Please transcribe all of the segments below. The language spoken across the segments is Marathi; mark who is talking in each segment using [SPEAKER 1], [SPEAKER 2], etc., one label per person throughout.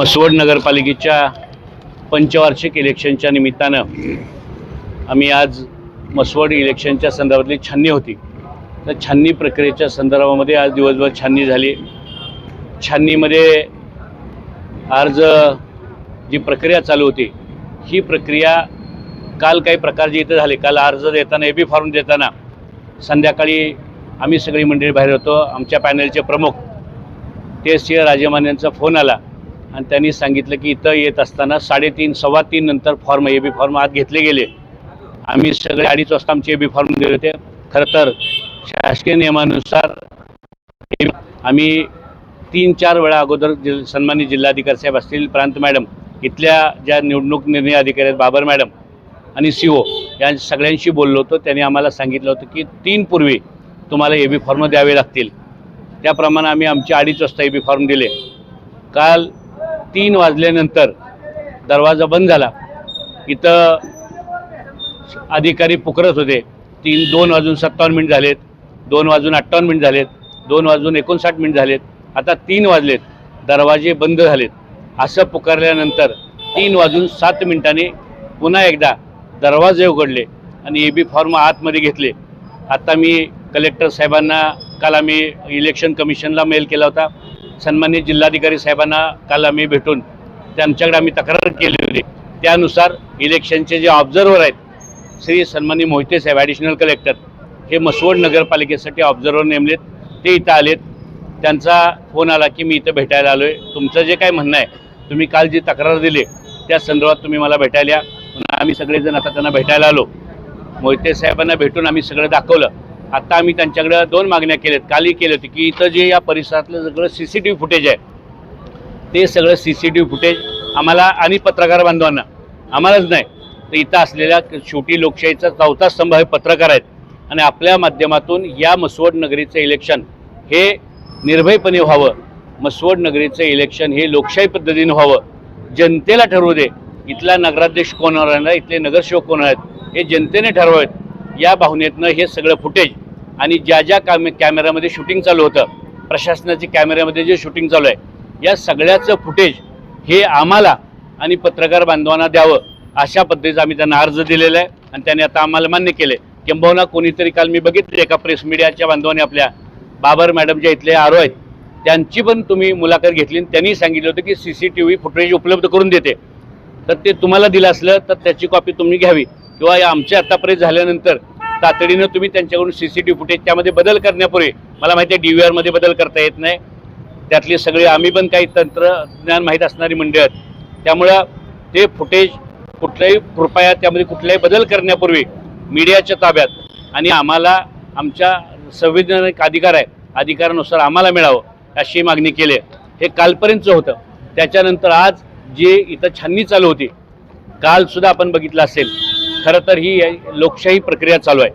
[SPEAKER 1] मसवड नगरपालिकेच्या पंचवार्षिक इलेक्शनच्या निमित्तानं आम्ही आज मसवड इलेक्शनच्या संदर्भातली छाननी होती. तर छाननी प्रक्रियेच्या संदर्भामध्ये आज दिवसभर छाननी झाली. छाननीमध्ये अर्ज जी प्रक्रिया चालू होती ही प्रक्रिया काल काही प्रकार जे इथं झाले. काल अर्ज देताना ए बी फॉर्म देताना संध्याकाळी आम्ही सगळी मंडळी बाहेर होतो. आमच्या पॅनलचे प्रमुख ते सी राजेमान यांचा फोन आला. आणि त्यांनी सांगितलं की इथं येत असताना साडेतीन सव्वा तीन नंतर फॉर्म ए बी फॉर्म आत घेतले गेले. आम्ही सगळे अडीच वाजता आमचे ए बी फॉर्म दिले होते. खरं तर शासकीय नियमानुसार आम्ही तीन चार वेळा अगोदर जिल सन्मानित जिल्हाधिकारी साहेब असतील प्रांत मॅडम इथल्या ज्या निवडणूक निर्णय अधिकारी आहेत बाबर मॅडम आणि सी ओ या सगळ्यांशी बोललो होतो. त्यांनी आम्हाला सांगितलं होतं की तीन पूर्वी तुम्हाला ए बी फॉर्म द्यावे लागतील. त्याप्रमाणे आम्ही आमचे अडीच वाजता ए बी फॉर्म दिले. काल तीन वाजल्यानंतर दरवाजा बंद झाला. इथं अधिकारी पुकरत होते. तीन दोन वाजून सत्तावन्न मिनिट झालेत. दोन वाजून अठ्ठावन्न मिनिट झालेत. दोन वाजून एकोणसाठ मिनिट झालेत. आता तीन वाजलेत. दरवाजे बंद झालेत. असं पुकारल्यानंतर तीन वाजून सात मिनिटांनी पुन्हा एकदा दरवाजे उघडले आणि ए बी फॉर्म आतमध्ये घेतले. आता मी कलेक्टर साहेबांना काल आम्ही इलेक्शन कमिशनला मेल केला होता. सन्मानित जिल्हाधिकारी साहेबांना काल आम्ही भेटून त्यांच्याकडे आम्ही तक्रार केली होती. त्यानुसार इलेक्शनचे जे ऑब्झर्वर आहेत श्री सन्मानी मोहिते साहेब ॲडिशनल कलेक्टर हे मसवड नगरपालिकेसाठी ऑब्झर्वर नेमलेत. ते इथं आलेत. त्यांचा फोन आला की मी इथं भेटायला आलो आहे तुमचं जे काय म्हणणं आहे तुम्ही काल जी तक्रार दिली त्या संदर्भात तुम्ही मला भेटायला आम्ही सगळेजण आता त्यांना भेटायला आलो. मोहिते साहेबांना भेटून आम्ही सगळं दाखवलं. आता आम्ही त्यांच्याकडे दोन मागण्या केल्यात. कालही केली होती की इथं जे या परिसरातलं सगळं C C T V footage आहे ते सगळं C C T V footage आम्हाला आणि पत्रकार बांधवांना आम्हालाच नाही. तर इथं असलेल्या शेवटी लोकशाहीचा चौथा स्तंभ हे पत्रकार आहेत. आणि आपल्या माध्यमातून या मसवड नगरीचं इलेक्शन हे निर्भयपणे व्हावं. मसवड नगरीचं इलेक्शन हे लोकशाही पद्धतीनं व्हावं. जनतेला ठरवू दे. इथला नगराध्यक्ष कोण होणार इथले नगरसेवक कोण आहेत हे जनतेने ठरवावेत. या भावनेतनं हे सगळं फुटेज आणि ज्या ज्या कामे कॅमेऱ्यामध्ये शूटिंग चालू होतं प्रशासनाच्या कॅमेऱ्यामध्ये जे शूटिंग चालू आहे या सगळ्याचं फुटेज हे आम्हाला आणि पत्रकार बांधवांना द्यावं अशा पद्धतीचा आम्ही त्यांना अर्ज दिलेला आहे. आणि त्यांनी आता आम्हाला मान्य केले किंबहुना कोणीतरी काल मी बघितले एका प्रेस मीडियाच्या बांधवांनी आपल्या बाबर मॅडम ज्या इथले आरो आहेत त्यांची पण तुम्ही मुलाखत घेतली आणि त्यांनी सांगितलं होतं की C C T V footage उपलब्ध करून देते. तर ते तुम्हाला दिलं असलं तर त्याची कॉपी तुम्ही घ्यावी. किंवा या आमच्या आत्तापर्यंत झाल्यानंतर तातडीनं तुम्ही त्यांच्याकडून C C T V footage त्यामध्ये बदल करण्यापूर्वी मला माहिती आहे डी व्ही आरमध्ये बदल करता येत नाही. त्यातले सगळे आम्ही पण काही तंत्रज्ञान माहीत असणारी मंडळी आहेत. त्यामुळं ते फुटेज कुठल्याही कृपया त्यामध्ये कुठलाही बदल करण्यापूर्वी मीडियाच्या ताब्यात आणि आम्हाला आमच्या संविधानिक अधिकार आहे अधिकारानुसार आम्हाला मिळावं अशी मागणी केली आहे. हे कालपर्यंतचं होतं. त्याच्यानंतर आज जे इथं छाननी चालू होती कालसुद्धा आपण बघितलं असेल खरं तर ही लोकशाही प्रक्रिया चालू आहे.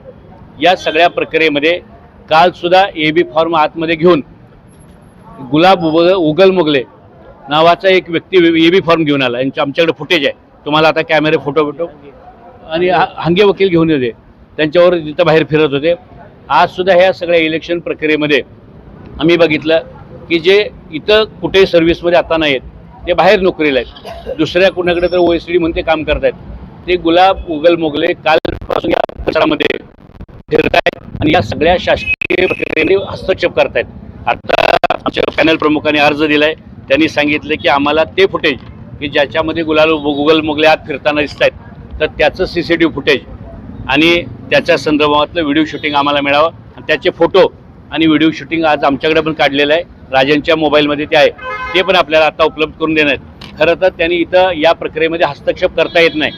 [SPEAKER 1] या सगळ्या प्रक्रियेमध्ये कालसुद्धा ए बी फॉर्म आतमध्ये घेऊन गुलाब उग उगल मुगले नावाचा एक व्यक्ती ए बी फॉर्म घेऊन आला. यांच्या आमच्याकडे फुटेज आहे. तुम्हाला आता कॅमेरे फोटो बिटो आणि हंगे वकील घेऊन येते त्यांच्यावर तिथं बाहेर फिरत होते. आजसुद्धा ह्या सगळ्या इलेक्शन प्रक्रियेमध्ये आम्ही बघितलं की जे इथं कुठेही सर्व्हिसमध्ये आता नाही आहेत ते बाहेर नोकरीला आहेत. दुसऱ्या कुणाकडे तर ओ एस डी म्हणून ते काम करत आहेत ते गुलाब उगल मोगले कालपासून या प्रचारामध्ये फिरत आहेत आणि या सगळ्या शासकीय प्रक्रियेने हस्तक्षेप करतायत. आता आमच्या पॅनल प्रमुखाने अर्ज दिलाय. त्यांनी सांगितलं की आम्हाला ते फुटेज की ज्याच्यामध्ये गुलाल गुगल मोगले आत फिरताना दिसत आहेत तर त्याचं C C T V footage आणि त्याच्या संदर्भातलं व्हिडिओ शूटिंग आम्हाला मिळावं. आणि त्याचे फोटो आणि व्हिडिओ शूटिंग आज आमच्याकडे पण काढलेलं आहे. राजांच्या मोबाईलमध्ये ते आहे. ते पण आपल्याला आता उपलब्ध करून देणार आहेत. खरं तर त्यांनी इथं या प्रक्रियेमध्ये हस्तक्षेप करता येत नाही.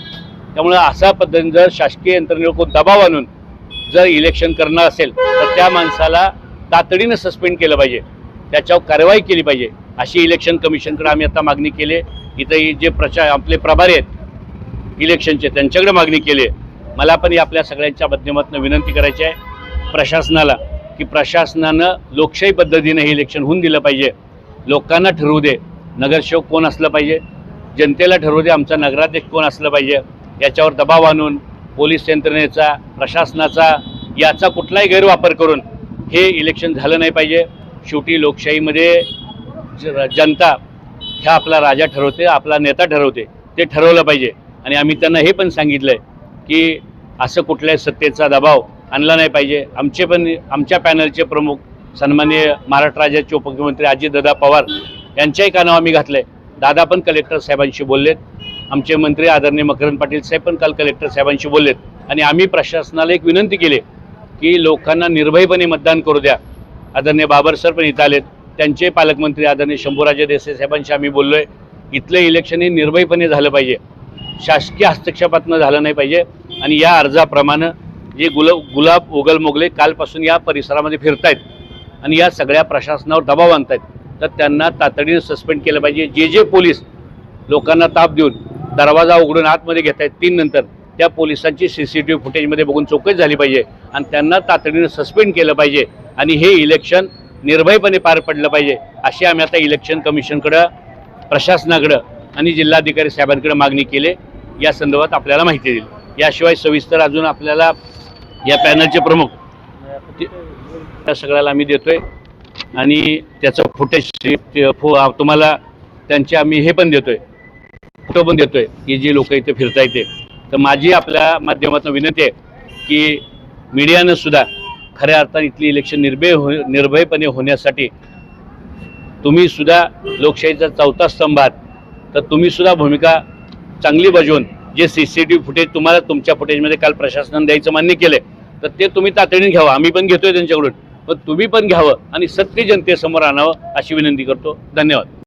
[SPEAKER 1] त्यामुळं अशा पद्धतीने जर शासकीय यंत्रणेवर कोण दबाव आणून जर इलेक्शन करणार असेल तर त्या माणसाला तातडीनं सस्पेंड केलं पाहिजे. त्याच्यावर कारवाई केली पाहिजे. अशी इलेक्शन कमिशनकडे आम्ही आता मागणी केली आहे. इथं जे प्रचार आपले प्रभारी आहेत इलेक्शनचे त्यांच्याकडे मागणी केली आहे. मला पण या आपल्या सगळ्यांच्या माध्यमातून विनंती करायची आहे प्रशासनाला की प्रशासनानं लोकशाही पद्धतीनं हे इलेक्शन होऊन दिलं पाहिजे. लोकांना ठरवू दे. नगरसेवक कोण असलं पाहिजे? जनतेला ठरवू दे. आमचा नगराध्यक्ष कोण असलं पाहिजे? याच्यावर दबाव आणून पोलीस यंत्रणेचा प्रशासनाचा याचा कुठलाही गैरवापर करून हे इलेक्शन झालं नाही पाहिजे. शेवटी लोकशाहीमध्ये ज- जनता ह्या आपला राजा ठरवते आपला नेता ठरवते ते ठरवलं पाहिजे. आणि आम्ही त्यांना हे पण सांगितलं आहे की असं कुठल्याही सत्तेचा दबाव आणला नाही पाहिजे. आमचे पण आमच्या पॅनलचे प्रमुख सन्माननीय महाराष्ट्र राज्याचे उपमुख्यमंत्री अजितदादा पवार यांच्याही कानावर आम्ही घातलं आहे दादा पण कलेक्टर साहेबांशी बोललेत. आमचे मंत्री आदरणीय मकरंद पाटील साहेब पण काल कलेक्टर साहेबांशी बोललेत. आणि आम्ही प्रशासनाला एक विनंती केली की लोकांना निर्भयपणे मतदान करू द्या. आदरणीय बाबर सर पण इथं आलेत. त्यांचे पालकमंत्री आदरणीय शंभूराजे देसाई साहेबांशी आम्ही बोललोय. इथलं इलेक्शन हे निर्भयपणे झालं पाहिजे. शासकीय हस्तक्षेपातनं झालं नाही पाहिजे. आणि या अर्जाप्रमाणे जे गुल गुलाब ओगलमोगले कालपासून या परिसरामध्ये फिरतायत आणि या सगळ्या प्रशासनावर दबाव आणतायत तर त्यांना तातडीनं सस्पेंड केलं पाहिजे. जे जे पोलीस लोकांना ताप देऊन दरवाजा उघडून आतमध्ये घेत आहेत. तीन नंतर त्या पोलिसांची सी सी टी व्ही फुटेजमध्ये बघून चौकशी झाली पाहिजे आणि त्यांना तातडीनं सस्पेंड केलं पाहिजे आणि हे इलेक्शन निर्भयपणे पार पडलं पाहिजे अशी आम्ही आता इलेक्शन कमिशनकडं प्रशासनाकडं आणि जिल्हाधिकारी साहेबांकडे मागणी केली. या संदर्भात आपल्याला माहिती दिली. याशिवाय सविस्तर अजून आपल्याला या पॅनलचे प्रमुख त्या सगळ्याला आम्ही देतोय. आणि त्याचं फुटेज तुम्हाला त्यांचे आम्ही हे पण देतोय. फोटो पण देतोय की जी लोक इथे फिरता येते तर माझी आपल्या माध्यमातून विनंती आहे की मीडियानं सुद्धा खऱ्या अर्थाने इथली इलेक्शन निर्भय हो निर्भयपणे होण्यासाठी तुम्ही सुद्धा लोकशाहीचा चौथा स्तंभ आहात. तर तुम्ही सुद्धा भूमिका चांगली बजवून जे C C T V footage तुम्हाला तुमच्या फुटेजमध्ये काल प्रशासनाने द्यायचं मान्य केलं तर ते तुम्ही तातडीने घ्यावं. आम्ही पण घेतोय त्यांच्याकडून. पण तुम्ही पण घ्यावं आणि सत्य जनतेसमोर आणावं अशी विनंती करतो. धन्यवाद.